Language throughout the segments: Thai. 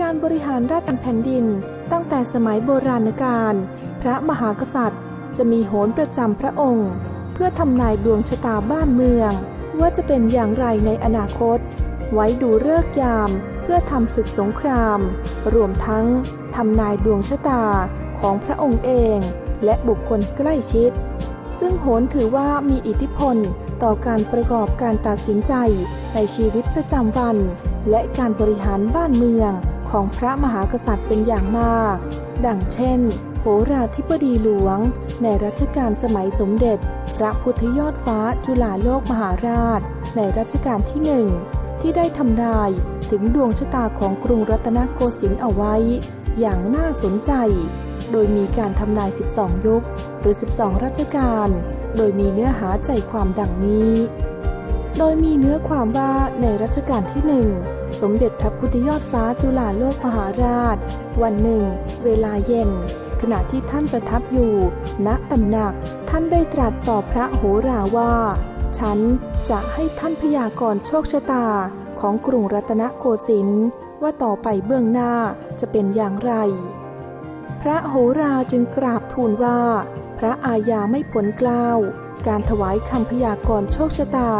การบริหารราชแผ่นดิน ตั้งแต่สมัยโบราณกาลพระมหากษัตริย์ จะมีโหนประจำพระองค์ เพื่อทำนายดวงชะตาบ้านเมือง ว่าจะเป็นอย่างไรในอนาคต ไว้ดูเลิกยามเพื่อทำศึกสงคราม รวมทั้งทำนายดวงชะตาของพระองค์เอง และบุคคลใกล้ชิด ซึ่งโหนถือว่ามีอิทธิพลต่อการประกอบการตัดสินใจในชีวิตประจำวัน และการบริหารบ้านเมือง ของพระมหากษัตริย์เป็นอย่างมาก ดังเช่นโหราธิบดีหลวง ในรัชกาลสมัยสมเด็จ พระพุทธยอดฟ้าจุฬาโลกมหาราช ในรัชกาลที่หนึ่งที่ได้ทำนายถึงดวงชะตาของกรุงรัตนโกสินทร์เอาไว้ อย่างน่าสนใจ โดยมีการทำนาย 12 ยุค หรือ 12 รัชกาล โดยมีเนื้อหาใจความดังนี้ โดยมีเนื้อความว่าในรัชกาลที่หนึ่ง สมเด็จพระพุทธยอดฟ้าจุฬาโลกมหาราช วันหนึ่ง เวลาเย็น ขณะที่ท่านประทับอยู่ ณตำหนักท่านได้ตรัสต่อพระโหราว่า ฉันจะให้ท่านพยากรณ์โชคชะตาของกรุงรัตนโกสินทร์ว่าต่อไปเบื้องหน้าจะเป็นอย่างไร พระโหราจึงกราบทูลว่า พระอาญาไม่ผลกล้าว การถวายคำพยากรณ์โชคชะตา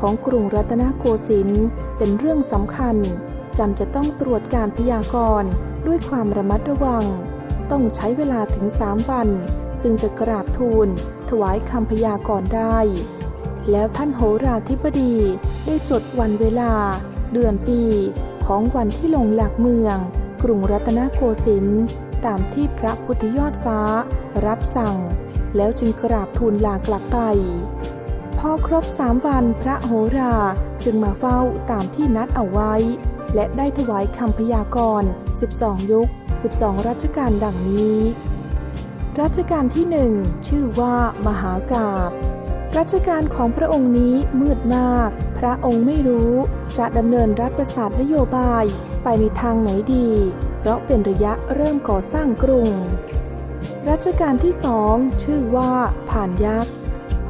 ของกรุงรัตนโกสินทร์เป็นเรื่องสำคัญจำจะต้องตรวจการพยากรณ์ด้วยความระมัดระวัง ต้องใช้เวลาถึงสามวัน จึงจะกราบทูลถวายคำพยากรณ์ได้ แล้วท่านโหราธิบดีได้จดวันเวลา เดือนปีของวันที่ลงหลักเมือง กรุงรัตนโกสินทร์ตามที่พระพุทธยอดฟ้า รับสั่ง แล้วจึงกราบทูลลากลับไป พอครบสามวันพระโหราจึงมาเฝ้าตามที่นัดเอาไว้ และได้ถวายคำพยากรณ์ 12 ยุค 12 รัชกาลดังนี้ รัชกาลที่หนึ่งชื่อว่ามหากาบรัชกาลของพระองค์นี้มืดมาก พระองค์ไม่รู้จะดำเนินรัฐประสาทนโยบายไปในทางไหนดี เพราะเป็นระยะเริ่มก่อสร้างกรุง รัชกาลที่สองชื่อว่าผ่านยักษ์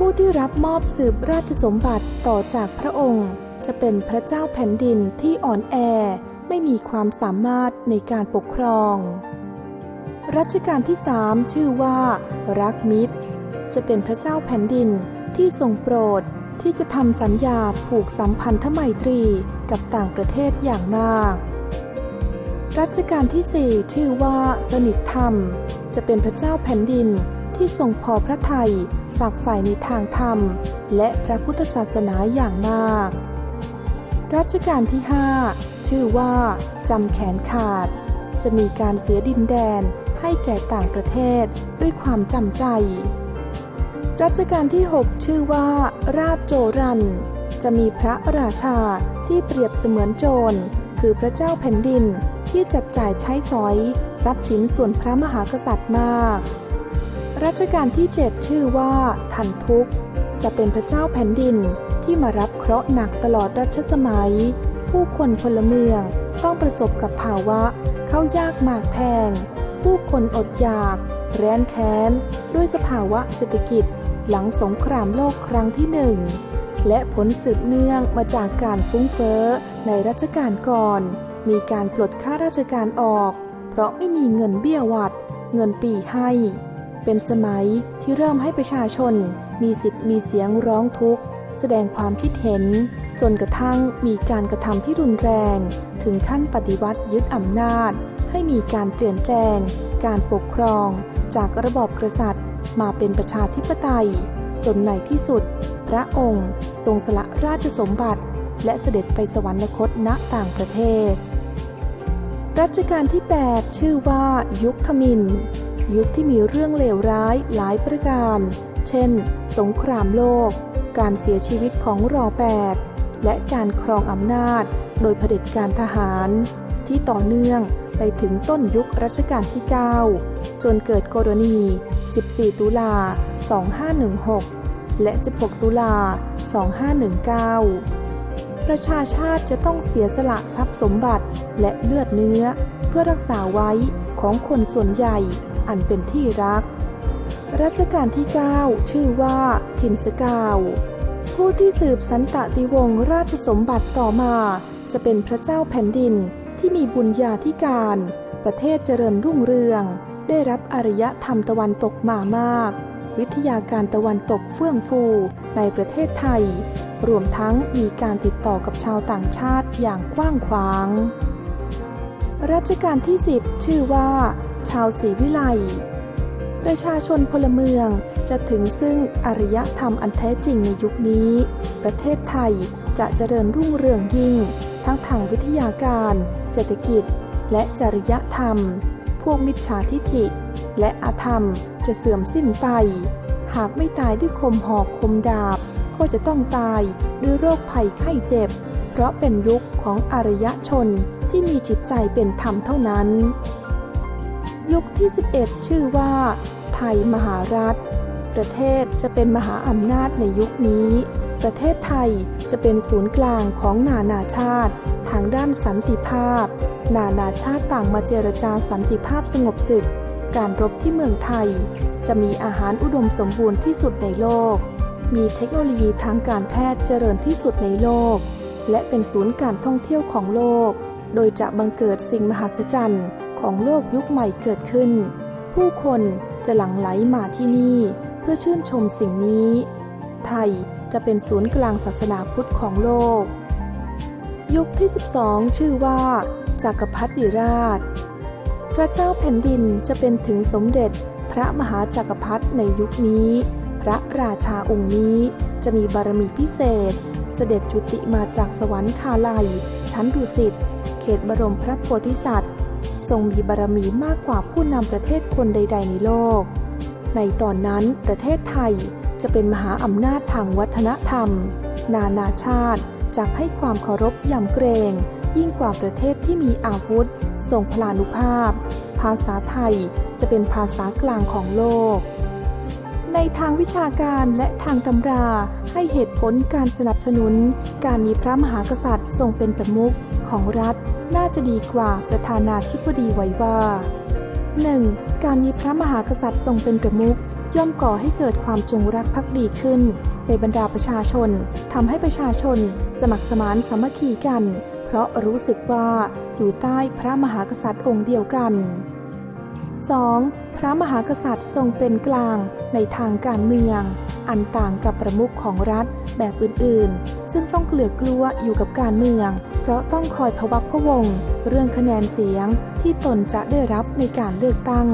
ผู้ที่รับมอบสืบราชสมบัติต่อจากพระองค์ จะเป็นพระเจ้าแผ่นดินที่อ่อนแอไม่มีความสามารถในการปกครอง รัชกาลที่สามชื่อว่า รักมิตร จะเป็นพระเจ้าแผ่นดินที่ทรงโปรดที่จะทำสัญญาผูกสัมพันธไมตรีกับต่างประเทศอย่างมาก รัชกาลที่สี่ชื่อว่า สนิทธรรม จะเป็นพระเจ้าแผ่นดิน ที่ทรงพอพระทัยฝากฝ่ายในทางธรรม และพระพุทธศาสนาอย่างมาก รัชกาลที่ห้าชื่อว่าจำแขนขาด จะมีการเสียดินแดนให้แก่ต่างประเทศด้วยความจำใจ รัชกาลที่ 6 ชื่อว่า ราชโจรัน จะมีพระราชาที่เปรียบเสมือนโจร คือพระเจ้าแผ่นดินที่จับจ่ายใช้สอย ทรัพย์สินส่วนพระมหากษัตริย์มาก รัชกาลที่ 7 ชื่อว่า ทันทุก จะเป็นพระเจ้าแผ่นดินที่มารับเคราะห์หนักตลอดรัชสมัย ผู้คนพลเมืองต้องประสบกับภาวะเข้ายากหมากแพง ผู้คนอดอยาก แร้นแค้น ด้วยสภาวะเศรษฐกิจหลังสงครามโลกครั้งที่หนึ่งและผลสืบเนื่องมาจากการฟุ้งเฟ้อในรัชกาลก่อน มีการปลดข้าราชการออก เพราะไม่มีเงินเบี้ยหวัด เงินปีให้ เป็นสมัยที่เริ่มให้ประชาชน มีสิทธิ์มีเสียงร้องทุกข์ แสดงความคิดเห็น จนกระทั่งมีการกระทำที่รุนแรง ถึงขั้นปฏิวัติยึดอำนาจ ให้มีการเปลี่ยนแปลง การปกครอง จากระบอบกษัตริย์ มาเป็นประชาธิปไตย จนในที่สุด พระองค์ ทรงสละราชสมบัติ และเสด็จไปสวรรคตณต่างประเทศ รัชกาลที่ 8 ชื่อว่ายุคทมินยุคที่มีเรื่องเลวร้ายหลายประการ เช่น สงครามโลก การเสียชีวิตของรอแปดและการครองอำนาจ โดยเผด็จการทหาร ที่ต่อเนื่องไปถึงต้นยุครัชกาลที่ 9 จนเกิดกรณี 14 ตุลา 2516 และ 16 ตุลา 2519 ประชาชาติจะต้องเสียสละทรัพย์สมบัติและเลือดเนื้อ เพื่อรักษาไว้ของคนส่วนใหญ่อันเป็นที่รัก รัชกาลที่ 9 ชื่อว่าทินสกาว ผู้ที่สืบสันตติวงศ์ราชสมบัติต่อมา จะเป็นพระเจ้าแผ่นดินที่มีบุญญาธิการ ประเทศเจริญรุ่งเรือง ได้รับอารยธรรมตะวันตกมามาก วิทยาการตะวันตกเฟื่องฟูในประเทศไทย รวมทั้งมีการติดต่อกับชาวต่างชาติอย่างกว้างขวาง รัชกาลที่ 10 ชื่อว่า ชาวศรีวิไล ประชาชนพลเมืองจะถึงซึ่งอารยธรรมอันแท้จริงในยุคนี้ ประเทศไทยจะเจริญรุ่งเรืองยิ่ง ทั้งทางวิทยาการ เศรษฐกิจ และจริยธรรม พวกมิจฉาทิฐิ และอาธรรมจะเสื่อมสิ้นไป หากไม่ตายด้วยคมหอกคมดาบ ก็จะต้องตายด้วยโรคภัยไข้เจ็บ เพราะเป็นยุคของอารยชนที่มีจิตใจเป็นธรรมเท่านั้น ยุคที่ 11 ชื่อว่า ไทยมหารัฐ ประเทศจะเป็นมหาอำนาจในยุคนี้ ประเทศไทยจะเป็นศูนย์กลางของนานาชาติ ทางด้านสันติภาพ นานาชาติต่างมาเจรจาสันติภาพสงบศึก การรบที่เมืองไทย จะมีอาหารอุดมสมบูรณ์ที่สุดในโลก มีเทคโนโลยีทางการแพทย์เจริญที่สุดในโลก และเป็นศูนย์การท่องเที่ยวของโลก โดยจะบังเกิดสิ่งมหัศจรรย์ของโลกยุคใหม่เกิดขึ้น ผู้คนจะหลั่งไหลมาที่นี่ เพื่อชื่นชมสิ่งนี้ ไทยจะเป็นศูนย์กลางศาสนาพุทธของโลก ยุคที่ 12 ชื่อว่าจักรพรรดิราช พระเจ้าแผ่นดินจะเป็นถึงสมเด็จพระมหาจักรพรรดิในยุคนี้ พระราชาองค์นี้จะมีบารมีพิเศษ เสด็จจุติมาจากสวรรค์คาลัย ชั้นดุสิตเขตบรมพระโพธิสัตว์ ทรงมีบารมีมากกว่าผู้นำประเทศคนใด ๆ ในโลก ในตอนนั้นประเทศไทยจะเป็นมหาอำนาจทางวัฒนธรรม นานาชาติจะให้ความเคารพยำเกรง ยิ่งกว่าประเทศที่มีอาวุธทรงพลานุภาพ ภาษาไทยจะเป็นภาษากลางของโลก ในทางวิชาการและทางตำรา ให้เหตุผลการสนับสนุน การมีพระมหากษัตริย์ทรงเป็นประมุขของรัฐ น่าจะดีกว่าประธานาธิบดีไว้ว่า 1. การมีพระมหากษัตริย์ทรงเป็นประมุขย่อมก่อให้เกิดความจงรักภักดีขึ้น ในบรรดาประชาชนทำให้ประชาชน สมัครสมานสามัคคีกัน เพราะรู้สึกว่าอยู่ใต้พระมหากษัตริย์องค์เดียวกัน 2. พระมหากษัตริย์ทรงเป็นกลางในทางการเมือง อันต่างกับประมุขของรัฐแบบอื่นๆ ซึ่งต้องเกลือกลัวอยู่กับการเมือง เพราะต้องคอยพวักพะวง เรื่องคะแนนเสียงที่ตนจะได้รับในการเลือกตั้ง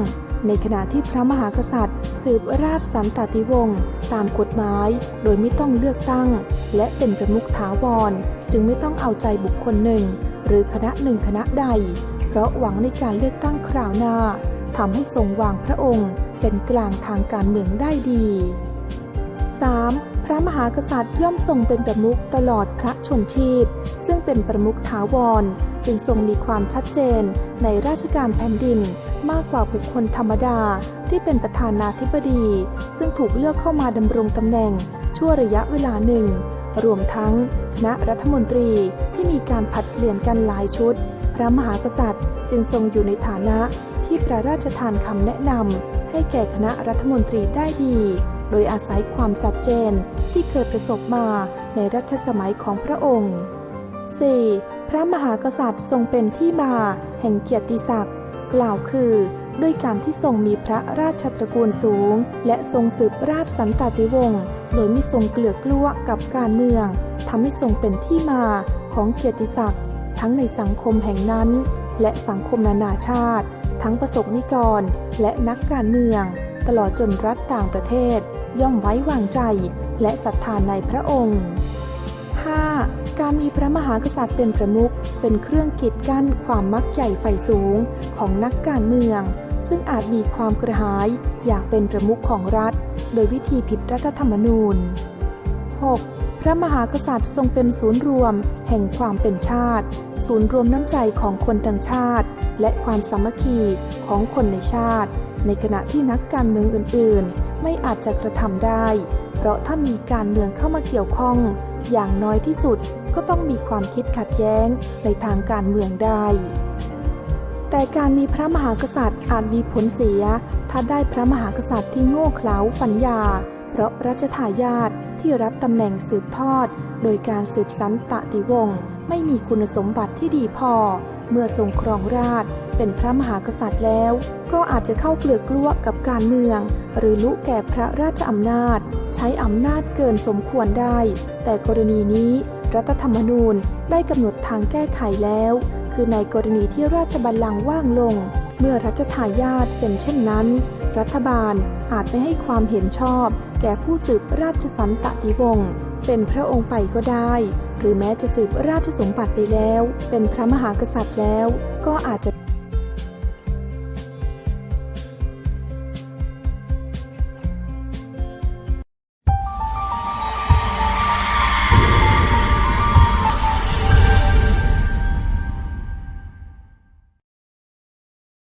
ในขณะที่พระมหากษัตริย์ สืบราชสันตติวงศ์ตามกฎหมาย โดยไม่ต้องเลือกตั้ง และเป็นประมุขถาวร จึงไม่ต้องเอาใจบุคคลหนึ่ง หรือคณะหนึ่งคณะใด เพราะหวังในการเลือกตั้งคราวหน้า ทำให้ทรงวางพระองค์เป็นกลางทางการเมืองได้ดี 3. พระมหากษัตริย์ย่อมทรงเป็นประมุขตลอดพระชนชีพ ซึ่งเป็นประมุขถาวร จึงทรงมีความชัดเจนในราชการแผ่นดินมากกว่าบุคคลธรรมดาที่เป็นประธานาธิบดี ซึ่งถูกเลือกเข้ามาดำรงตำแหน่ง ชั่วระยะเวลาหนึ่ง รวมทั้งคณะรัฐมนตรีที่มีการผัดเปลี่ยนกันหลายชุด พระมหากษัตริย์จึงทรงอยู่ในฐานะ ที่พระราชทานคำแนะนำให้แก่คณะรัฐมนตรีได้ดี โดยอาศัยความจัดเจนที่เคยประสบมาในรัชสมัยของพระองค์ 4. พระมหากษัตริย์ทรงเป็นที่มาแห่งเกียรติศักดิ์กล่าวคือด้วยการที่ทรงมีพระราชตระกูลสูง และทรงสืบราชสันตติวงศ์โดยไม่ทรงเกลือกกลัวกับการเมืองทำให้ทรงเป็นที่มาของเกียรติศักดิ์ทั้งในสังคมแห่งนั้น และสังคมนานาชาติ ทั้งประสบนิกร และนักการเมือง ตลอดจนรัฐต่างประเทศ ย่อมไว้วางใจ และศรัทธาในพระองค์ 5. การมีพระมหากษัตริย์เป็นประมุขเป็นเครื่องกีดกั้นความมักใหญ่ไฟสูงของนักการเมือง ซึ่งอาจมีความกระหาย อยากเป็นประมุขของรัฐ โดยวิธีผิดรัฐธรรมนูญ 6. พระมหากษัตริย์ทรงเป็นศูนย์รวม แห่งความเป็นชาติ ศูนย์รวมน้ำใจของคนทั้งชาติ และความสามัคคีของคนในชาติ ในขณะที่นักการเมืองอื่นๆ ไม่อาจจะกระทำได้ เพราะถ้ามีการเมืองเข้ามาเกี่ยวข้อง อย่างน้อยที่สุดก็ต้องมีความคิดขัดแย้งในทางการเมืองได้ แต่การมีพระมหากษัตริย์อาจมีผลเสีย ถ้าได้พระมหากษัตริย์ที่โง่เขลาปัญญา เพราะรัชทายาทที่รับตำแหน่งสืบทอด โดยการสืบสันตติวงศ์ไม่มีคุณสมบัติที่ดีพอ เมื่อทรงครองราชเป็นพระมหากษัตริย์แล้ว ก็อาจจะเข้าเกลือกกลัวกับการเมือง หรือลุแก่พระราชอำนาจ ใช้อำนาจเกินสมควรได้ แต่กรณีนี้รัฐธรรมนูญได้กำหนดทางแก้ไขแล้ว คือในกรณีที่ราชบัลลังก์ว่างลง เมื่อรัชทายาทเป็นเช่นนั้น รัฐบาลอาจไม่ให้ความเห็นชอบ แก่ผู้สืบราชสันตติวงศ์เป็นพระองค์ไปก็ได้ หรือแม้จะสืบราชสมบัติไปแล้ว เป็นพระมหากษัตริย์แล้ว ก็อาจจะ